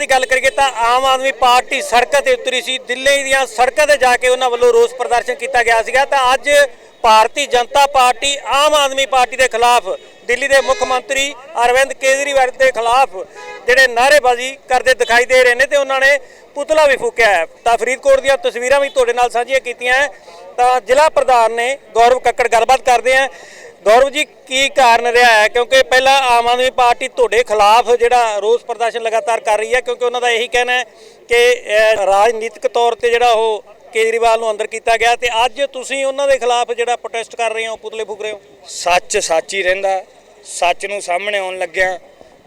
ਦੀ ਗੱਲ ਕਰੀਏ ਤਾਂ ਆਮ ਆਦਮੀ ਪਾਰਟੀ ਸੜਕਾਂ ਤੇ ਉਤਰੀ ਸੀ। ਦਿੱਲੀ ਦੀਆਂ ਸੜਕਾਂ ਤੇ ਜਾ ਕੇ ਉਹਨਾਂ ਵੱਲੋਂ ਰੋਸ ਪ੍ਰਦਰਸ਼ਨ ਕੀਤਾ ਗਿਆ ਸੀਗਾ। ਤਾਂ ਅੱਜ ਭਾਰਤੀ ਜਨਤਾ ਪਾਰਟੀ, ਆਮ ਆਦਮੀ ਪਾਰਟੀ ਦੇ ਖਿਲਾਫ, ਦਿੱਲੀ ਦੇ ਮੁੱਖ ਮੰਤਰੀ ਅਰਵਿੰਦ ਕੇਜਰੀਵਾਲ ਦੇ ਖਿਲਾਫ ਜਿਹੜੇ ਨਾਅਰੇਬਾਜ਼ੀ ਕਰਦੇ ਦਿਖਾਈ ਦੇ ਰਹੇ ਨੇ ਤੇ ਉਹਨਾਂ ਨੇ ਪੁਤਲਾ ਵੀ ਫੂਕਿਆ ਹੈ। ਤਾਂ ਫਰੀਦਕੋਟ ਦੀਆਂ ਤਸਵੀਰਾਂ ਵੀ ਤੁਹਾਡੇ ਨਾਲ ਸਾਂਝੀਆਂ ਕੀਤੀਆਂ ਤਾਂ ਜ਼ਿਲ੍ਹਾ ਪ੍ਰਧਾਨ ਨੇ ਗੌਰਵ ਕੱਕੜ, ਗੱਲਬਾਤ ਕਰਦੇ ਆ ਗੌਰਵ ਜੀ, ਕੀ ਕਾਰਨ ਰਿਹਾ ਹੈ? ਕਿਉਂਕਿ ਪਹਿਲਾਂ ਆਮ ਆਦਮੀ ਪਾਰਟੀ ਤੁਹਾਡੇ ਖਿਲਾਫ ਜਿਹੜਾ ਰੋਸ ਪ੍ਰਦਰਸ਼ਨ ਲਗਾਤਾਰ ਕਰ ਰਹੀ ਹੈ, ਕਿਉਂਕਿ ਉਹਨਾਂ ਦਾ ਇਹੀ ਕਹਿਣਾ ਹੈ ਕਿ ਰਾਜਨੀਤਿਕ ਤੌਰ ਤੇ ਜਿਹੜਾ ਉਹ ਕੇਜਰੀਵਾਲ ਨੂੰ ਅੰਦਰ ਕੀਤਾ ਗਿਆ ਤੇ ਅੱਜ ਤੁਸੀਂ ਉਹਨਾਂ ਦੇ ਖਿਲਾਫ ਜਿਹੜਾ ਪ੍ਰੋਟੈਸਟ ਕਰ ਰਹੇ ਹੋ, ਪੁਤਲੇ ਫੂਕ ਰਹੇ ਹੋ? ਸੱਚ ਸੱਚ ਹੀ ਰਹਿੰਦਾ। ਸੱਚ ਨੂੰ ਸਾਹਮਣੇ ਆਉਣ ਲੱਗਿਆ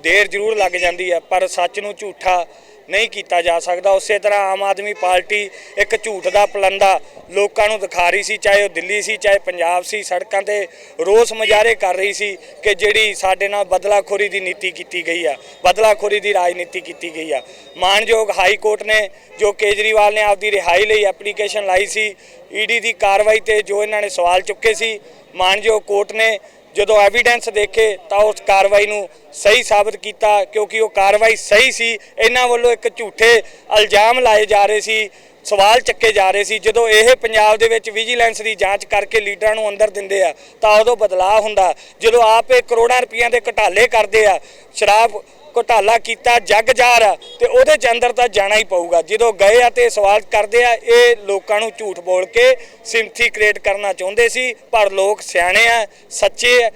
ਦੇਰ ਜ਼ਰੂਰ ਲੱਗ ਜਾਂਦੀ ਹੈ, ਪਰ ਸੱਚ ਨੂੰ ਝੂਠਾ ਨਹੀਂ ਕੀਤਾ ਜਾ ਸਕਦਾ। ਉਸੇ ਤਰ੍ਹਾਂ ਆਮ ਆਦਮੀ ਪਾਰਟੀ ਇੱਕ ਝੂਠ ਦਾ, ਪਲੰਦਾ ਲੋਕਾਂ ਨੂੰ ਦਿਖਾ ਰਹੀ ਸੀ, ਚਾਹੇ ਉਹ ਦਿੱਲੀ ਸੀ, ਚਾਹੇ ਪੰਜਾਬ ਸੀ, ਸੜਕਾਂ ਤੇ ਰੋਸ ਮੁਜ਼ਾਹਰੇ ਕਰ ਰਹੀ ਸੀ ਕਿ ਜਿਹੜੀ ਸਾਡੇ ਨਾਲ ਬਦਲਾਖੋਰੀ ਦੀ ਨੀਤੀ ਕੀਤੀ ਗਈ ਆ, ਬਦਲਾਖੋਰੀ ਦੀ ਰਾਜਨੀਤੀ ਕੀਤੀ ਗਈ ਆ। ਮਾਨਯੋਗ ਹਾਈ ਕੋਰਟ ਨੇ ਜੋ ਕੇਜਰੀਵਾਲ ਨੇ ਆਪਦੀ ਰਿਹਾਈ ਲਈ ਐਪਲੀਕੇਸ਼ਨ ਲਾਈ ਸੀ, ਈਡੀ ਦੀ ਕਾਰਵਾਈ ਤੇ ਜੋ ਇਹਨਾਂ ਨੇ ਸਵਾਲ ਚੁੱਕੇ ਸੀ, ਮਾਨਯੋਗ ਕੋਰਟ ਨੇ ਜਦੋਂ ਐਵੀਡੈਂਸ ਦੇਖੇ ਤਾਂ ਉਸ ਕਾਰਵਾਈ ਨੂੰ ਸਹੀ ਸਾਬਤ ਕੀਤਾ, ਕਿਉਂਕਿ ਉਹ ਕਾਰਵਾਈ ਸਹੀ ਸੀ। ਇਹਨਾਂ ਵੱਲੋਂ ਇੱਕ ਝੂਠੇ ਇਲਜ਼ਾਮ ਲਾਏ ਜਾ ਰਹੇ ਸੀ, ਸਵਾਲ ਚੱਕੇ ਜਾ ਰਹੇ ਸੀ। ਜਦੋਂ ਇਹ ਪੰਜਾਬ ਦੇ ਵਿੱਚ ਵਿਜੀਲੈਂਸ ਦੀ ਜਾਂਚ ਕਰਕੇ ਲੀਡਰਾਂ ਨੂੰ ਅੰਦਰ ਦਿੰਦੇ ਆ, ਤਾਂ ਉਦੋਂ ਬਦਲਾਅ ਹੁੰਦਾ। ਜਦੋਂ ਆਪ ਇਹ ਕਰੋੜਾਂ ਰੁਪਈਆਂ ਦੇ ਘਟਾਲੇ ਕਰਦੇ ਆ, ਸ਼ਰਾਬ ਘੁਟਾਲਾ ਕੀਤਾ ਜੱਗ ਜਾਰ ਆ ਤੇ ਉਹਦੇ ਚ ਅੰਦਰ ਤਾਂ ਜਾਣਾ ਹੀ ਪਊਗਾ। ਜਦੋਂ ਗਏ ਆ ਤੇ ਸਵਾਲ ਕਰਦੇ ਆ, ਇਹ ਲੋਕਾਂ ਨੂੰ ਝੂਠ ਬੋਲ ਕੇ ਸਿੰਥੀ ਕ੍ਰੀਏਟ ਕਰਨਾ ਚਾਹੁੰਦੇ ਸੀ, ਪਰ ਲੋਕ ਸਿਆਣੇ ਆ, ਸੱਚੇ ਆ।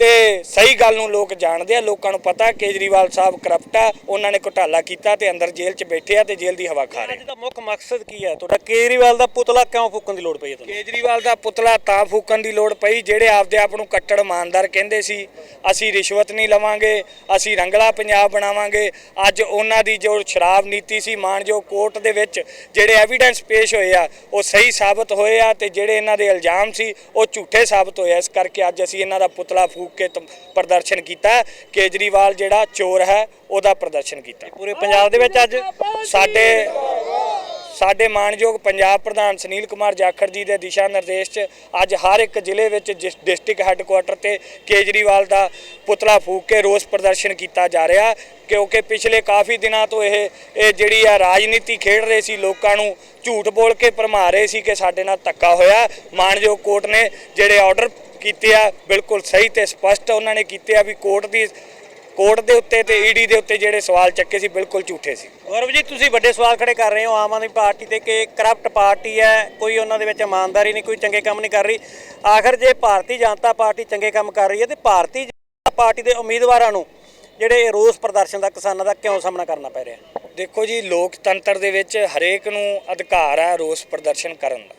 ਤੇ ਸਹੀ ਗੱਲ ਨੂੰ ਲੋਕ ਜਾਣਦੇ ਆ ਲੋਕਾਂ ਨੂੰ ਪਤਾ ਕੇਜਰੀਵਾਲ ਸਾਹਿਬ ਕਰਪਟ ਆ ਉਹਨਾਂ ਨੇ ਘੁਟਾਲਾ ਕੀਤਾ ਤੇ ਅੰਦਰ ਜੇਲ੍ਹ 'ਚ ਬੈਠੇ ਆ ਤੇ ਜੇਲ੍ਹ ਦੀ ਹਵਾ ਖਾ ਰਹੇ ਅੱਜ ਦਾ ਮੁੱਖ ਮਕਸਦ ਕੀ ਹੈ? ਤੁਹਾਡਾ ਕੇਜਰੀਵਾਲ ਦਾ ਪੁਤਲਾ ਕਿਉਂ ਫੂਕਣ ਦੀ ਲੋੜ ਪਈ ਹੈ ਤੁਹਾਨੂੰ? ਕੇਜਰੀਵਾਲ ਦਾ ਪੁਤਲਾ ਤਾਂ ਫੂਕਣ ਦੀ ਲੋੜ ਪਈ ਜਿਹੜੇ ਆਪਦੇ ਆਪ ਨੂੰ ਕੱਟੜ ਇਮਾਨਦਾਰ ਕਹਿੰਦੇ ਸੀ ਅਸੀਂ ਰਿਸ਼ਵਤ ਨਹੀਂ ਲਵਾਂਗੇ ਅਸੀਂ ਰੰਗਲਾ ਪੰਜਾਬ ਬਣਾਵਾਂਗੇ ਅੱਜ ਉਹਨਾਂ ਦੀ ਜੋ ਸ਼ਰਾਬ ਨੀਤੀ ਸੀ ਮਾਨਯੋਗ ਕੋਰਟ ਦੇ ਵਿੱਚ ਜਿਹੜੇ ਐਵੀਡੈਂਸ ਪੇਸ਼ ਹੋਏ ਆ ਉਹ ਸਹੀ ਸਾਬਤ ਹੋਏ ਆ ਤੇ ਜਿਹੜੇ ਇਹਨਾਂ ਦੇ ਇਲਜ਼ਾਮ ਸੀ ਉਹ ਝੂਠੇ ਸਾਬਤ ਹੋਏ ਆ। ਇਸ ਕਰਕੇ ਅੱਜ ਅਸੀਂ ਇਹਨਾਂ ਦਾ ਪੁਤਲਾ ਫੂਕ ਕੇ ਤ- ਪ੍ਰਦਰਸ਼ਨ ਕੀਤਾ ਕੇਜਰੀਵਾਲ ਜਿਹੜਾ ਚੋਰ ਹੈ ਉਹਦਾ ਪ੍ਰਦਰਸ਼ਨ ਕੀਤਾ। ਪੂਰੇ ਪੰਜਾਬ ਦੇ ਵਿੱਚ ਅੱਜ ਸਾਡੇ ਸਾਡੇ ਮਾਨਯੋਗ ਪੰਜਾਬ ਪ੍ਰਧਾਨ ਸੁਨੀਲ ਕੁਮਾਰ ਜਾਖੜ ਜੀ ਦੇ ਦਿਸ਼ਾ ਨਿਰਦੇਸ਼ 'ਚ ਅੱਜ ਹਰ ਇੱਕ ਜ਼ਿਲ੍ਹੇ ਵਿੱਚ ਜਿਸ ਡਿਸਟ੍ਰਿਕਟ ਹੈੱਡਕੁਆਟਰ ਤੇ ਕੇਜਰੀਵਾਲ ਦਾ ਪੁਤਲਾ ਫੂਕ ਕੇ ਰੋਸ ਪ੍ਰਦਰਸ਼ਨ ਕੀਤਾ ਜਾ ਰਿਹਾ ਕਿਉਂਕਿ ਪਿਛਲੇ ਕਾਫੀ ਦਿਨਾਂ ਤੋਂ ਇਹ ਇਹ ਜਿਹੜੀ ਆ ਰਾਜਨੀਤੀ ਖੇਡ ਰਹੇ ਸੀ ਲੋਕਾਂ ਨੂੰ ਝੂਠ ਬੋਲ ਕੇ ਭਰਮਾ ਰਹੇ ਸੀ ਕਿ ਸਾਡੇ ਨਾਲ ਧੱਕਾ ਹੋਇਆ ਮਾਨਯੋਗ ਕੋਰਟ ਨੇ ਜਿਹੜੇ ਆਰਡਰ ਕੀਤੇ ਆ ਬਿਲਕੁਲ ਸਹੀ ਤੇ ਸਪਸ਼ਟ ਉਹਨਾਂ ਨੇ ਕੀਤੇ ਆ ਵੀ ਕੋਰਟ ਦੀ ਕੋਰਟ ਦੇ ਉੱਤੇ ਤੇ ਈਡੀ ਦੇ ਉੱਤੇ ਜਿਹੜੇ ਸਵਾਲ ਚੱਕੇ ਸੀ ਬਿਲਕੁਲ ਝੂਠੇ ਸੀ। ਗੌਰਵ ਜੀ ਤੁਸੀਂ ਵੱਡੇ ਸਵਾਲ ਖੜੇ ਕਰ ਰਹੇ ਹੋ ਆਮ ਆਦਮੀ ਪਾਰਟੀ ਤੇ ਕਿ ਕਰਪਟ ਪਾਰਟੀ ਹੈ ਕੋਈ ਉਹਨਾਂ ਦੇ ਵਿੱਚ ਇਮਾਨਦਾਰੀ ਨਹੀਂ ਕੋਈ ਚੰਗੇ ਕੰਮ ਨਹੀਂ ਕਰ ਰਹੀ। ਆਖਰ ਜੇ ਭਾਰਤੀ ਜਨਤਾ ਪਾਰਟੀ ਚੰਗੇ ਕੰਮ ਕਰ ਰਹੀ ਹੈ ਤੇ ਭਾਰਤੀ ਜਨਤਾ ਪਾਰਟੀ ਦੇ ਉਮੀਦਵਾਰਾਂ ਨੂੰ ਜਿਹੜੇ ਰੋਸ ਪ੍ਰਦਰਸ਼ਨ ਦਾ ਕਿਸਾਨਾਂ ਦਾ ਕਿਉਂ ਸਾਹਮਣਾ ਕਰਨਾ ਪੈ ਰਿਹਾ? ਦੇਖੋ ਜੀ ਲੋਕਤੰਤਰ ਦੇ ਵਿੱਚ ਹਰੇਕ ਨੂੰ ਅਧਿਕਾਰ ਹੈ ਰੋਸ ਪ੍ਰਦਰਸ਼ਨ ਕਰਨ ਦਾ।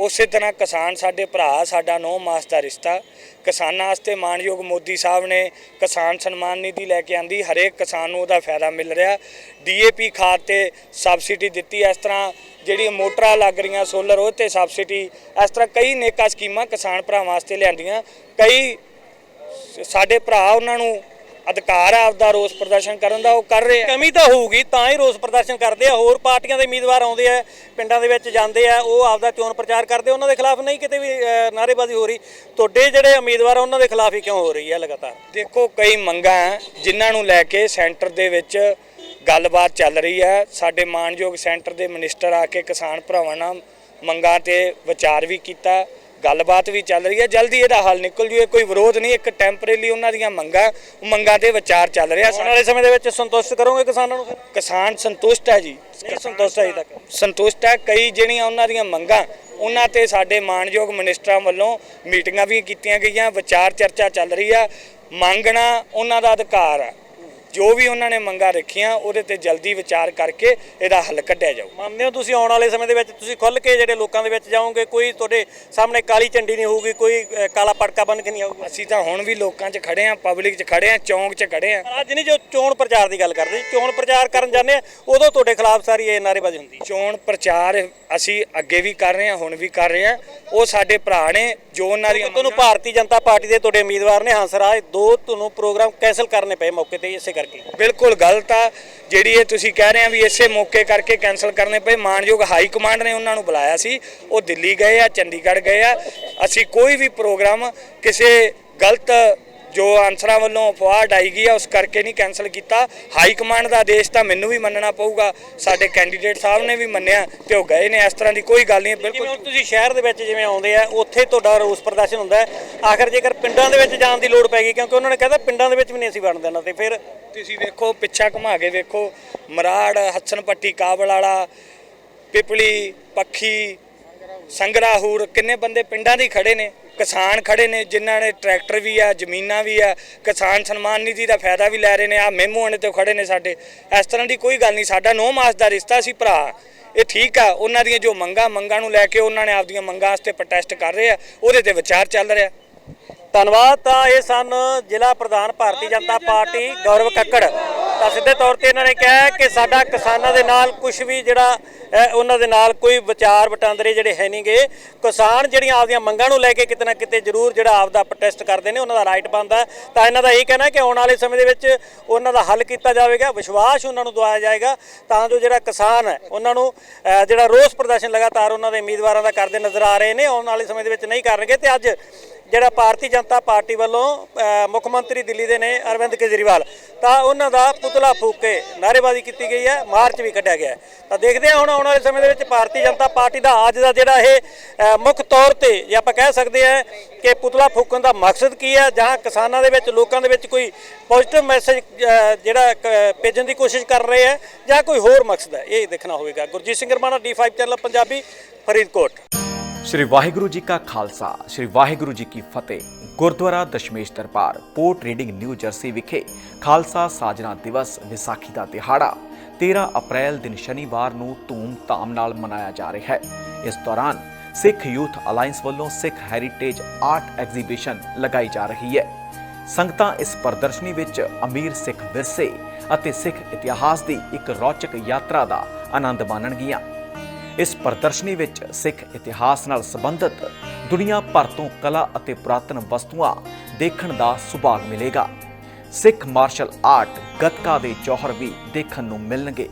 ਉਸੇ ਤਰ੍ਹਾਂ ਕਿਸਾਨ ਸਾਡੇ ਭਰਾ, ਸਾਡਾ ਨੌ ਮਾਸ ਦਾ ਰਿਸ਼ਤਾ। ਕਿਸਾਨਾਂ ਵਾਸਤੇ ਮਾਨਯੋਗ ਮੋਦੀ ਸਾਹਿਬ ਨੇ ਕਿਸਾਨ ਸਨਮਾਨ ਨਿਧੀ ਲੈ ਕੇ ਆਂਦੀ। ਹਰੇਕ ਕਿਸਾਨ ਨੂੰ ਉਹਦਾ ਫਾਇਦਾ ਮਿਲ ਰਿਹਾ। ਡੀਏਪੀ ਖਾਦ ਤੇ ਸਬਸਿਡੀ ਦਿੱਤੀ। ਇਸ ਤਰ੍ਹਾਂ ਜਿਹੜੀ ਮੋਟਰਾਂ ਲੱਗ ਰਹੀਆਂ, ਸੋਲਰ, ਉਹ ਤੇ ਸਬਸਿਡੀ। ਇਸ ਤਰ੍ਹਾਂ ਕਈ ਨੇਕਾ ਸਕੀਮਾਂ ਕਿਸਾਨ ਭਰਾਵਾਂ ਵਾਸਤੇ ਲਿਆਂਦੀਆਂ। ਕਈ ਸਾਡੇ ਭਰਾ ਉਹਨਾਂ ਨੂੰ ਅਧਿਕਾਰ ਹੈ ਆਪਦਾ ਰੋਸ ਪ੍ਰਦਰਸ਼ਨ ਕਰਨ ਦਾ ਉਹ ਕਰ ਰਹੇ ਆ। ਕਮੀ ਤਾਂ ਹੋਊਗੀ ਤਾਂ ਹੀ ਰੋਸ ਪ੍ਰਦਰਸ਼ਨ ਕਰਦੇ ਆ। ਹੋਰ ਪਾਰਟੀਆਂ ਦੇ ਉਮੀਦਵਾਰ ਆਉਂਦੇ ਆ ਪਿੰਡਾਂ ਦੇ ਵਿੱਚ ਜਾਂਦੇ ਆ ਉਹ ਆਪਦਾ ਚੋਣ ਪ੍ਰਚਾਰ ਕਰਦੇ ਉਹਨਾਂ ਦੇ ਖਿਲਾਫ ਨਹੀਂ ਕਿਤੇ ਵੀ ਅਹ, ਨਾਅਰੇਬਾਜ਼ੀ ਹੋ ਰਹੀ। ਤੁਹਾਡੇ ਜਿਹੜੇ ਉਮੀਦਵਾਰ ਆ, ਉਹਨਾਂ ਦੇ ਖਿਲਾਫ ਹੀ ਕਿਉਂ ਹੋ ਰਹੀ ਹੈ ਲਗਾਤਾਰ? ਦੇਖੋ ਕਈ ਮੰਗਾਂ ਹੈ, ਜਿਨ੍ਹਾਂ ਨੂੰ ਲੈ ਕੇ ਸੈਂਟਰ ਦੇ ਵਿੱਚ ਗੱਲਬਾਤ ਚੱਲ ਰਹੀ ਹੈ ਸਾਡੇ ਮਾਨਯੋਗ ਸੈਂਟਰ ਦੇ ਮਿਨਿਸਟਰ ਆ ਕੇ ਕਿਸਾਨ ਭਰਾਵਾਂ ਨਾਲ ਮੰਗਾਂ ਤੇ ਵਿਚਾਰ ਵੀ ਕੀਤਾ। ਗੱਲਬਾਤ ਵੀ ਚੱਲ ਰਹੀ ਹੈ। ਜਲਦੀ ਇਹਦਾ ਹੱਲ ਨਿਕਲ ਜੂ ਇਹ ਕੋਈ ਵਿਰੋਧ ਨਹੀਂ ਇੱਕ ਟੈਂਪਰੇਰੀ ਉਹਨਾਂ ਦੀਆਂ ਮੰਗਾਂ ਉਹ ਮੰਗਾਂ ਤੇ ਵਿਚਾਰ ਚੱਲ ਰਿਹਾ। ਆਉਣ ਵਾਲੇ ਸਮੇਂ ਦੇ ਵਿੱਚ ਸੰਤੁਸ਼ਟ ਕਰੋਗੇ ਕਿਸਾਨਾਂ ਨੂੰ ਕਿਸਾਨ ਸੰਤੁਸ਼ਟ ਹੈ ਜੀ। ਸੰਤੁਸ਼ਟ ਹੈ ਅਜੇ ਤੱਕ ਸੰਤੁਸ਼ਟ ਹੈ। ਕਈ ਜਿਹੜੀਆਂ ਉਹਨਾਂ ਦੀਆਂ ਮੰਗਾਂ ਉਹਨਾਂ ਤੇ ਸਾਡੇ ਮਾਨਯੋਗ ਮਿਨਿਸਟਰਾਂ ਵੱਲੋਂ ਮੀਟਿੰਗਾਂ ਵੀ ਕੀਤੀਆਂ ਗਈਆਂ। ਵਿਚਾਰ ਚਰਚਾ ਚੱਲ ਰਹੀ ਆ। ਮੰਗਣਾ ਉਹਨਾਂ ਦਾ ਅਧਿਕਾਰ ਆ ਜੋ ਵੀ ਉਹਨਾਂ ਨੇ ਮੰਗਾਂ ਰੱਖੀਆਂ ਉਹਦੇ ਤੇ ਜਲਦੀ ਵਿਚਾਰ ਕਰਕੇ ਇਹਦਾ ਹੱਲ ਕੱਢਿਆ ਜਾਊ। ਮੰਨਦੇ ਹੋ ਤੁਸੀਂ ਆਉਣ ਵਾਲੇ ਸਮੇਂ ਦੇ ਵਿੱਚ ਤੁਸੀਂ ਖੁੱਲ ਕੇ ਜਿਹੜੇ ਲੋਕਾਂ ਦੇ ਵਿੱਚ ਜਾਓਗੇ ਕੋਈ ਤੁਹਾਡੇ ਸਾਹਮਣੇ ਕਾਲੀ ਝੰਡੀ ਨਹੀਂ ਹੋਊਗੀ ਕੋਈ ਕਾਲਾ ਪਟਕਾ ਬੰਨ ਕੇ ਨਹੀਂ ਆਊਗਾ? ਅਸੀਂ ਤਾਂ ਹੁਣ ਵੀ ਲੋਕਾਂ 'ਚ ਖੜੇ ਆ ਪਬਲਿਕ 'ਚ ਖੜੇ ਆ ਚੌਂਕ 'ਚ ਖੜੇ ਆ। ਅੱਜ ਨਹੀਂ ਜੋ ਚੋਣ ਪ੍ਰਚਾਰ ਦੀ ਗੱਲ ਕਰਦੇ ਚੋਣ ਪ੍ਰਚਾਰ ਕਰਨ ਜਾਂਦੇ ਆ ਉਦੋਂ ਤੁਹਾਡੇ ਖਿਲਾਫ ਸਾਰੀ ਇਹ ਨਾਅਰੇਬਾਜ਼ੀ ਹੁੰਦੀ। ਚੋਣ ਪ੍ਰਚਾਰ ਅਸੀਂ ਅੱਗੇ ਵੀ ਕਰ ਰਹੇ ਹਾਂ ਹੁਣ ਵੀ ਕਰ ਰਹੇ ਹਾਂ ਉਹ ਸਾਡੇ ਭਰਾ ਨੇ ਜੋ ਉਹਨਾਂ ਦੀਆਂ ਤੁਹਾਨੂੰ ਭਾਰਤੀ ਜਨਤਾ ਪਾਰਟੀ ਦੇ ਤੁਹਾਡੇ ਉਮੀਦਵਾਰ ਨੇ ਹੰਸਰਾਜ ਦੋ ਤੁਹਾਨੂੰ ਪ੍ਰੋਗਰਾਮ ਕੈਨਸਲ ਕਰਨੇ ਪਏ ਮੌਕੇ ਤੇ ਇਸੇ ਕਰਕੇ। ਬਿਲਕੁਲ ਗਲਤ ਆ। ਜਿਹੜੀ ਇਹ ਤੁਸੀਂ ਕਹਿ ਰਹੇ ਆ ਵੀ ਇਸੇ ਮੌਕੇ ਕਰਕੇ ਕੈਨਸਲ ਕਰਨੇ ਪਏ, ਮਾਨਯੋਗ ਹਾਈ ਕਮਾਂਡ ਨੇ ਉਹਨਾਂ ਨੂੰ ਬੁਲਾਇਆ ਸੀ। ਉਹ ਦਿੱਲੀ ਗਏ ਆ, ਚੰਡੀਗੜ੍ਹ ਗਏ ਆ। ਅਸੀਂ ਕੋਈ ਵੀ ਪ੍ਰੋਗਰਾਮ ਕਿਸੇ ਗਲਤ ਜੋ ਆਨਸਰਾਂ ਵੱਲੋਂ ਅਫਵਾਹ ਡਾਈ ਗਈ ਆ ਉਸ ਕਰਕੇ ਨਹੀਂ ਕੈਨਸਲ ਕੀਤਾ। ਹਾਈ ਕਮਾਂਡ ਦਾ ਆਦੇਸ਼ ਤਾਂ ਮੈਨੂੰ ਵੀ ਮੰਨਣਾ ਪਊਗਾ। ਸਾਡੇ ਕੈਂਡੀਡੇਟ ਸਾਹਿਬ ਨੇ ਵੀ ਮੰਨਿਆ ਤੇ ਉਹ ਗਏ ਨੇ ਇਸ ਤਰ੍ਹਾਂ ਦੀ ਕੋਈ ਗੱਲ ਨਹੀਂ ਬਿਲਕੁਲ। ਤੁਸੀਂ ਸ਼ਹਿਰ ਦੇ ਵਿੱਚ ਜਿਵੇਂ ਆਉਂਦੇ ਆ ਉੱਥੇ ਤੁਹਾਡਾ ਰੋਸ ਪ੍ਰਦਰਸ਼ਨ ਹੁੰਦਾ ਆਖਰ ਜੇਕਰ ਪਿੰਡਾਂ ਦੇ ਵਿੱਚ ਜਾਣ ਦੀ ਲੋੜ ਪੈ ਗਈ ਕਿਉਂਕਿ ਉਹਨਾਂ ਨੇ ਕਹਿੰਦਾ ਪਿੰਡਾਂ ਦੇ ਵਿੱਚ ਵੀ ਨਹੀਂ ਅਸੀਂ ਵੜਨ ਦੇਣਾ ਤੇ ਫਿਰ ਤੁਸੀਂ ਵੇਖੋ ਪਿੱਛਾ ਘੁਮਾ ਕੇ ਵੇਖੋ ਮਰਾੜ ਹੱਸਨ ਪੱਟੀ ਕਾਬਲ ਵਾਲਾ ਪਿਪਲੀ ਪੱਖੀ ਸੰਗਰਾਹੂਰ ਕਿੰਨੇ ਬੰਦੇ ਪਿੰਡਾਂ ਦੇ ਖੜੇ ਨੇ। ਕਿਸਾਨ ਖੜੇ ਨੇ, ਜਿਨ੍ਹਾਂ ਨੇ ਟਰੈਕਟਰ ਵੀ ਆ, ਜ਼ਮੀਨਾਂ ਵੀ ਆ, ਕਿਸਾਨ ਸਨਮਾਨ ਨਿਧੀ ਦਾ ਫਾਇਦਾ ਵੀ ਲੈ ਰਹੇ ਨੇ। ਆ ਮਹਿਮੂਆਣੇ ਤੇ ਖੜੇ ਨੇ ਸਾਡੇ। ਇਸ ਤਰ੍ਹਾਂ ਦੀ ਕੋਈ ਗੱਲ ਨਹੀਂ, ਸਾਡਾ ਨੌ ਮਾਸ ਦਾ ਰਿਸ਼ਤਾ ਸੀ ਭਰਾ। ਇਹ ਠੀਕ ਆ, ਉਹਨਾਂ ਦੀਆਂ ਜੋ ਮੰਗਾਂ ਮੰਗਾਂ ਨੂੰ ਲੈ ਕੇ ਉਹਨਾਂ ਨੇ ਆਪਦੀਆਂ ਮੰਗਾਂ ਵਾਸਤੇ ਪ੍ਰੋਟੈਸਟ ਕਰ ਰਹੇ ਆ, ਉਹਦੇ ਤੇ ਵਿਚਾਰ ਚੱਲ ਰਿਹਾ। ਧੰਨਵਾਦ ਤਾਂ ਇਹ ਸਨ ਜ਼ਿਲ੍ਹਾ ਪ੍ਰਧਾਨ ਭਾਰਤੀ ਜਨਤਾ ਪਾਰਟੀ, ਗੌਰਵ ਕੱਕੜ। ਤਾਂ ਸਿੱਧੇ ਤੌਰ ਤੇ ਇਹਨਾਂ ਨੇ ਕਿਹਾ ਕਿ ਸਾਡਾ ਕਿਸਾਨਾਂ ਦੇ ਨਾਲ ਕੁਝ ਵੀ ਜਿਹੜਾ ਉਹਨਾਂ ਦੇ ਨਾਲ ਕੋਈ ਵਿਚਾਰ ਵਟਾਂਦਰੇ ਜਿਹੜੇ ਹੈ ਨਹੀਂਗੇ ਕਿਸਾਨ ਜਿਹੜੀਆਂ ਆਪਦੀਆਂ ਮੰਗਾਂ ਨੂੰ ਲੈ ਕੇ ਕਿਤੇ ਨਾ ਕਿਤੇ ਜ਼ਰੂਰ ਜਿਹੜਾ ਆਪਦਾ ਪ੍ਰੋਟੈਸਟ ਕਰਦੇ ਨੇ, ਉਹਨਾਂ ਦਾ ਰਾਈਟ ਬਣਦਾ। ਤਾਂ ਇਹਨਾਂ ਦਾ ਇਹ ਕਹਿਣਾ ਕਿ ਆਉਣ ਵਾਲੇ ਸਮੇਂ ਦੇ ਵਿੱਚ ਉਹਨਾਂ ਦਾ ਹੱਲ ਕੀਤਾ ਜਾਵੇਗਾ, ਵਿਸ਼ਵਾਸ ਉਹਨਾਂ ਨੂੰ ਦਵਾਇਆ ਜਾਏਗਾ। ਤਾਂ ਜੋ ਜਿਹੜਾ ਕਿਸਾਨ ਹੈ, ਉਹਨਾਂ ਨੂੰ ਜਿਹੜਾ ਰੋਸ ਪ੍ਰਦਰਸ਼ਨ ਲਗਾਤਾਰ ਉਹਨਾਂ ਦੇ ਉਮੀਦਵਾਰਾਂ ਦਾ ਕਰਦੇ ਨਜ਼ਰ ਆ ਰਹੇ ਨੇ, ਆਉਣ ਵਾਲੇ ਸਮੇਂ ਦੇ ਵਿੱਚ ਨਹੀਂ ਕਰਨਗੇ। ਤੇ ਅੱਜ ਜਿਹੜਾ ਭਾਰਤੀ ਜਨਤਾ ਪਾਰਟੀ ਵੱਲੋਂ ਮੁੱਖ ਮੰਤਰੀ ਦਿੱਲੀ ਦੇ ਨੇ ਅਰਵਿੰਦ ਕੇਜਰੀਵਾਲ, ਤਾਂ ਉਹਨਾਂ ਦਾ ਪੁਤਲਾ ਫੂਕ ਕੇ ਨਾਅਰੇਬਾਜ਼ੀ ਕੀਤੀ ਗਈ ਹੈ, ਮਾਰਚ ਵੀ ਕੱਢਿਆ ਗਿਆ ਤਾਂ ਦੇਖਦੇ ਹਾਂ ਹੁਣ ਆਉਣ ਵਾਲੇ ਸਮੇਂ ਦੇ ਵਿੱਚ ਭਾਰਤੀ ਜਨਤਾ ਪਾਰਟੀ ਦਾ ਅੱਜ ਦਾ ਜਿਹੜਾ ਇਹ ਮੁੱਖ ਤੌਰ ਤੇ ਜੇ ਆਪਾਂ ਕਹਿ ਸਕਦੇ ਹਾਂ ਕਿ ਪੁਤਲਾ ਫੂਕਣ ਦਾ ਮਕਸਦ ਕੀ ਹੈ, ਜਾਂ ਕਿਸਾਨਾਂ ਦੇ ਵਿੱਚ, ਲੋਕਾਂ ਦੇ ਵਿੱਚ ਕੋਈ ਪੋਜ਼ਿਟਿਵ ਮੈਸੇਜ ਜਿਹੜਾ ਕ- ਭੇਜਣ ਦੀ ਕੋਸ਼ਿਸ਼ ਕਰ ਰਹੇ ਹੈ, ਜਾਂ ਕੋਈ ਹੋਰ ਮਕਸਦ ਹੈ, ਇਹ ਦੇਖਣਾ ਹੋਵੇਗਾ। Gurjeet Singh Ramana D5 channel Punjabi, Faridkot. ਸ਼੍ਰੀ ਵਾਹਿਗੁਰੂ ਜੀ ਕਾ ਖਾਲਸਾ, ਸ਼੍ਰੀ ਵਾਹਿਗੁਰੂ ਜੀ ਕੀ ਫਤਿਹ। Gurdwara Dashmesh Darbar, Port Reading New Jersey ਵਿਖੇ ਖਾਲਸਾ ਸਾਜਨਾ ਦਿਵਸ ਵਿਸਾਖੀ ਦਾ ਦਿਹਾੜਾ 13 ਅਪ੍ਰੈਲ ਦਿਨ ਸ਼ਨੀਵਾਰ ਨੂੰ ਧੂਮ-ਧਾਮ ਨਾਲ ਮਨਾਇਆ ਜਾ ਰਿਹਾ ਹੈ। ਇਸ ਦੌਰਾਨ ਸਿੱਖ ਯੂਥ ਅਲਾਈਅੰਸ ਵੱਲੋਂ ਸਿੱਖ ਹੈਰੀਟੇਜ ਆਰਟ ਐਗਜ਼ੀਬਿਸ਼ਨ ਲਗਾਈ ਜਾ ਰਹੀ ਹੈ। ਸੰਗਤਾਂ ਇਸ ਪ੍ਰਦਰਸ਼ਨੀ ਵਿੱਚ ਅਮੀਰ ਸਿੱਖ ਵਿਰਸੇ ਅਤੇ ਸਿੱਖ ਇਤਿਹਾਸ ਦੀ ਇੱਕ ਰੌਚਕ ਯਾਤਰਾ ਦਾ ਆਨੰਦ ਮਾਣਨਗੀਆਂ। ਇਸ ਪ੍ਰਦਰਸ਼ਨੀ ਵਿੱਚ ਸਿੱਖ ਇਤਿਹਾਸ ਨਾਲ ਸੰਬੰਧਿਤ ਦੁਨੀਆ ਭਰ ਤੋਂ ਕਲਾ ਅਤੇ ਪੁਰਾਤਨ ਵਸਤੂਆਂ ਦੇਖਣ ਦਾ ਸੁਭਾਗ ਮਿਲੇਗਾ। ਸਿੱਖ ਮਾਰਸ਼ਲ ਆਰਟ ਗੱਤਕਾ ਦੇ ਜੌਹਰ ਵੀ ਦੇਖਣ ਨੂੰ ਮਿਲਣਗੇ।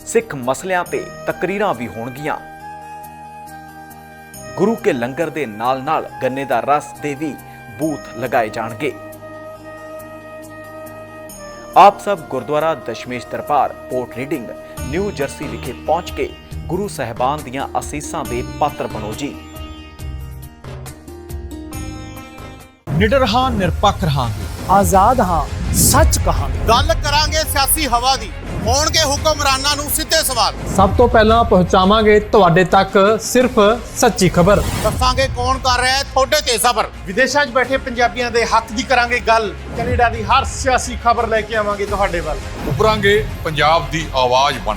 ਸਿੱਖ ਮਸਲਿਆਂ ਤੇ ਤਕਰੀਰਾਂ ਵੀ ਹੋਣਗੀਆਂ। ਗੁਰੂ ਕੇ ਲੰਗਰ ਦੇ ਨਾਲ-ਨਾਲ ਗੰਨੇ ਦਾ ਰਸ ਦੇ ਵੀ ਬੂਥ ਲਗਾਏ ਜਾਣਗੇ। ਆਪ ਸਭ Gurdwara Dashmesh Darbar, Port Reading, New Jersey ਵਿਖੇ ਪਹੁੰਚ ਕੇ ਗੁਰੂ ਸਾਹਿਬਾਨ ਦੀਆਂ ਅਸੀਸਾਂ ਦੇ ਪਾਤਰ ਬਣੋ ਜੀ। ਨਿਡਰ ਹਾਂ ਨਿਰਪੱਖ ਰਹਾਂਗੇ। ਆਜ਼ਾਦ ਹਾਂ ਸੱਚ ਕਹਾਂਗੇ। ਗੱਲ ਕਰਾਂਗੇ ਸਿਆਸੀ ਹਵਾ ਦੀ ਹੋਣਗੇ ਹੁਕਮਰਾਨਾਂ ਨੂੰ ਸਿੱਧੇ ਸਵਾਲ। ਸਭ ਤੋਂ ਪਹਿਲਾਂ ਪਹੁੰਚਾਵਾਂਗੇ ਤੁਹਾਡੇ ਤੱਕ ਸਿਰਫ ਸੱਚੀ ਖਬਰ। ਦੱਸਾਂਗੇ ਕੌਣ ਕਰ ਰਿਹਾ ਹੈ ਤੁਹਾਡੇ ਤੇ ਸਬਰ। ਵਿਦੇਸ਼ਾਂ 'ਚ ਬੈਠੇ ਪੰਜਾਬੀਆਂ ਦੇ ਹੱਕ ਦੀ ਕਰਾਂਗੇ ਗੱਲ। ਕੈਨੇਡਾ ਦੀ ਹਰ ਸਿਆਸੀ ਖਬਰ ਲੈ ਕੇ ਆਵਾਂਗੇ ਤੁਹਾਡੇ ਵੱਲ। ਉਭਰਾਂਗੇ ਪੰਜਾਬ ਦੀ ਆਵਾਜ਼ ਬਣ